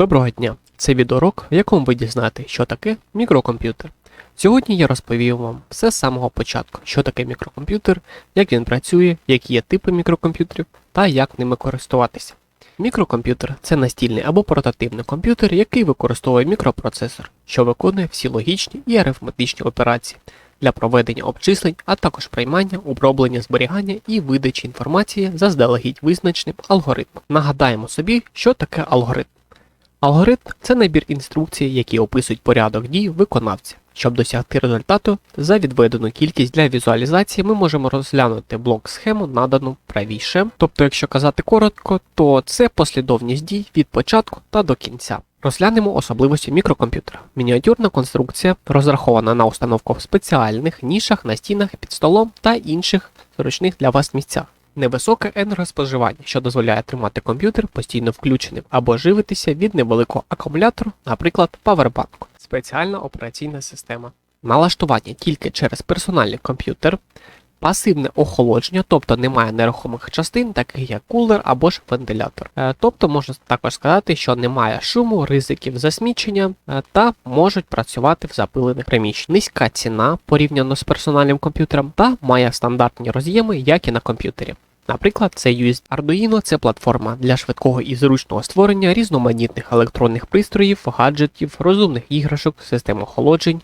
Доброго дня! Це відеоурок, в якому ви дізнаєте, що таке мікрокомп'ютер. Сьогодні я розповім вам все з самого початку, що таке мікрокомп'ютер, як він працює, які є типи мікрокомп'ютерів та як ними користуватися. Мікрокомп'ютер це настільний або портативний комп'ютер, який використовує мікропроцесор, що виконує всі логічні і арифметичні операції для проведення обчислень, а також приймання, оброблення, зберігання і видачі інформації заздалегідь визначеним алгоритмом. Нагадаємо собі, що таке алгоритм. Алгоритм це набір інструкцій, які описують порядок дій виконавця. Щоб досягти результату, за відведену кількість для візуалізації ми можемо розглянути блок схему, надану правіше. Тобто, якщо казати коротко, то це послідовність дій від початку та до кінця. Розглянемо особливості мікрокомп'ютера. Мініатюрна конструкція розрахована на установку в спеціальних нішах на стінах під столом та інших зручних для вас місцях. Невисоке енергоспоживання, що дозволяє тримати комп'ютер постійно включеним або живитися від невеликого акумулятору, наприклад, павербанку. Спеціальна операційна система. Налаштування тільки через персональний комп'ютер. Пасивне охолодження, тобто немає нерухомих частин, таких як кулер або ж вентилятор. Е, Тобто можна також сказати, що немає шуму, ризиків засмічення е, та можуть працювати в запилених приміщеннях. Низька ціна порівняно з персональним комп'ютером та має стандартні роз'єми, як і на комп'ютері. Наприклад, це USB Arduino це платформа для швидкого і зручного створення різноманітних електронних пристроїв, гаджетів, розумних іграшок, систем охолоджень,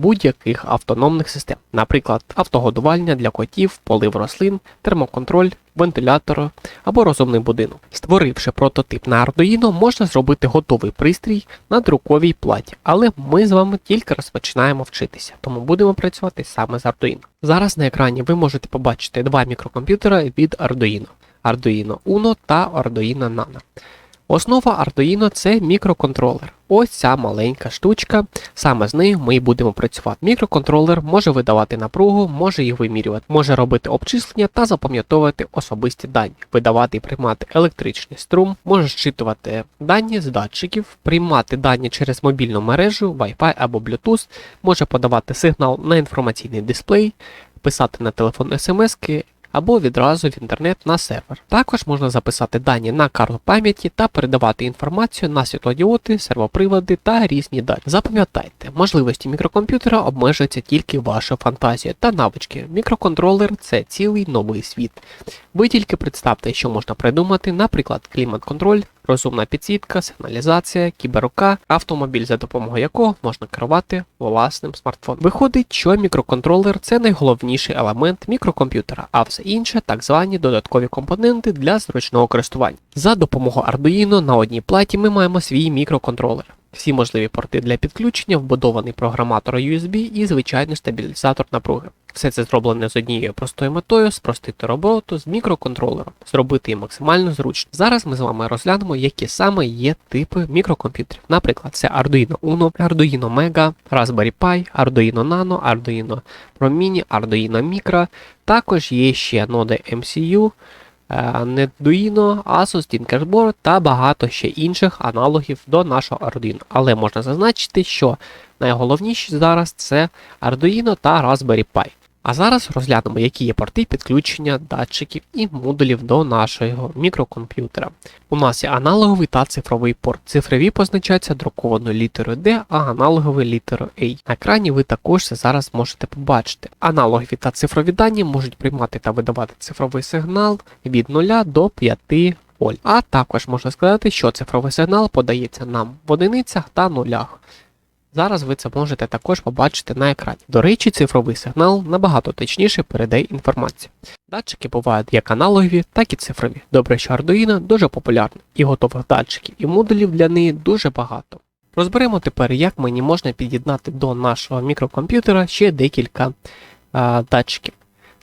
будь-яких автономних систем, наприклад, автогодування для котів, полив рослин, термоконтроль, вентилятор або розумний будинок. Створивши прототип на Arduino, можна зробити готовий пристрій на друковій платі, але ми з вами тільки розпочинаємо вчитися, тому будемо працювати саме з Arduino. Зараз на екрані ви можете побачити два мікрокомп'ютера від Arduino. Arduino Uno та Arduino Nano. Основа Arduino це мікроконтролер. Ось ця маленька штучка. Саме з нею ми і будемо працювати. Мікроконтролер може видавати напругу, може їх вимірювати, може робити обчислення та запам'ятовувати особисті дані, видавати і приймати електричний струм, може зчитувати дані з датчиків, приймати дані через мобільну мережу, Wi-Fi або Bluetooth, може подавати сигнал на інформаційний дисплей, писати на телефон смски або відразу в інтернет на сервер. Також можна записати дані на карту пам'яті та передавати інформацію на світлодіоди, сервоприводи та різні дані. Запам'ятайте, можливості мікрокомп'ютера обмежуються тільки вашою фантазією та навички. Мікроконтролер це цілий новий світ. Ви тільки представте, що можна придумати, наприклад, клімат-контроль, розумна підсітка, сигналізація, кіберука, автомобіль, за допомогою якого можна керувати власним смартфоном. Виходить, що мікроконтролер це найголовніший елемент мікрокомп'ютера, а все інше так звані додаткові компоненти для зручного користування. За допомогою Arduino на одній платі ми маємо свій мікроконтролер. Всі можливі порти для підключення, вбудований програматор USB і звичайний стабілізатор напруги. Все це зроблене з однією простою метою спростити роботу з мікроконтролером, зробити її максимально зручно. Зараз ми з вами розглянемо, які саме є типи мікрокомп'ютерів. Наприклад, це Arduino Uno, Arduino Mega, Raspberry Pi, Arduino Nano, Arduino Pro Mini, Arduino Micro. Також є ще ноди MCU. Arduino, Asus, Tinkerboard та багато ще інших аналогів до нашого Arduino. Але можна зазначити, що найголовніші зараз це Arduino та Raspberry Pi. А зараз розглянемо, які є порти підключення датчиків і модулів до нашого мікрокомп'ютера. У нас є аналоговий та цифровий порт. Цифрові позначаються друкованою літерою D, а аналоговий літерою A. На екрані ви також це зараз можете побачити. Аналогові та цифрові дані можуть приймати та видавати цифровий сигнал від 0 до 5 вольт. А також можна сказати, що цифровий сигнал подається нам в одиницях та нулях. Зараз ви це можете також побачити на екрані. До речі, цифровий сигнал набагато точніше передає інформацію. Датчики бувають як аналогові, так і цифрові. Добре, що Arduino дуже популярна, і готових датчиків і модулів для неї дуже багато. Розберемо тепер, як мені можна під'єднати до нашого мікрокомп'ютера ще декілька а, датчиків.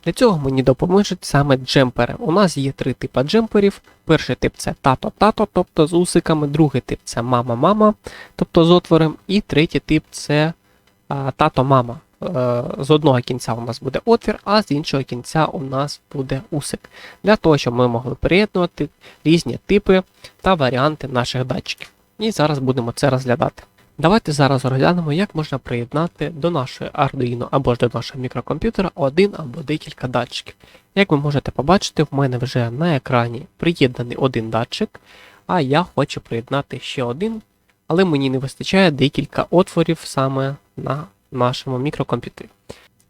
Для цього мені допоможуть саме джемпери. У нас є три типи джемперів. Перший тип це тато-тато, тобто з усиками, другий тип це мама-мама, тобто з отвором, і третій тип це тато-мама. Е, з одного кінця у нас буде отвір, а з іншого кінця у нас буде усик. Для того, щоб ми могли приєднувати різні типи та варіанти наших датчиків. І зараз будемо це розглядати. Давайте зараз розглянемо, як можна приєднати до нашої Arduino або ж до нашого мікрокомп'ютера один або декілька датчиків. Як ви можете побачити, в мене вже на екрані приєднаний один датчик, а я хочу приєднати ще один, але мені не вистачає декілька отворів саме на нашому мікрокомп'ютері.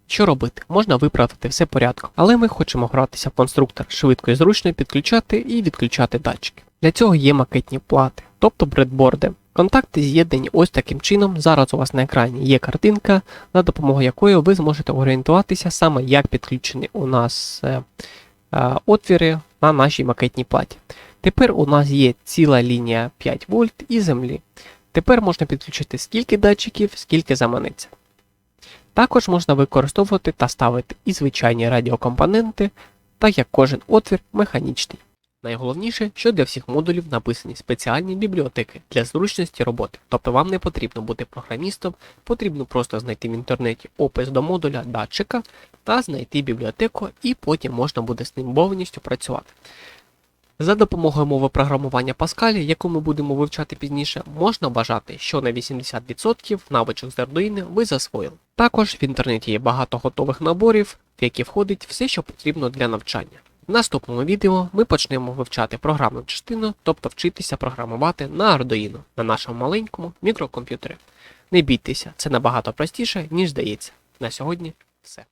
Що робити? Можна виправити все порядку, але ми хочемо гратися в конструктор швидко і зручно підключати і відключати датчики. Для цього є макетні плати, тобто бредборди. Контакти з'єднані ось таким чином. Зараз у вас на екрані є картинка, за допомогою якої ви зможете орієнтуватися саме, як підключені у нас е, е, отвіри на нашій макетній платі. Тепер у нас є ціла лінія 5 вольт і землі. Тепер можна підключити скільки датчиків, скільки заманеться. Також можна використовувати та ставити і звичайні радіокомпоненти, так як кожен отвір механічний. Найголовніше, що для всіх модулів написані спеціальні бібліотеки для зручності роботи, тобто вам не потрібно бути програмістом, потрібно просто знайти в інтернеті опис до модуля датчика та знайти бібліотеку, і потім можна буде з ним повністю працювати. За допомогою мови програмування Pascal, яку ми будемо вивчати пізніше, можна вважати, що на 80% навичок з Arduino ви засвоїли. Також в інтернеті є багато готових наборів, в які входить все, що потрібно для навчання. В наступному відео ми почнемо вивчати програмну частину, тобто вчитися програмувати на Arduino, на нашому маленькому мікрокомп'ютері. Не бійтеся, це набагато простіше, ніж здається. На сьогодні все.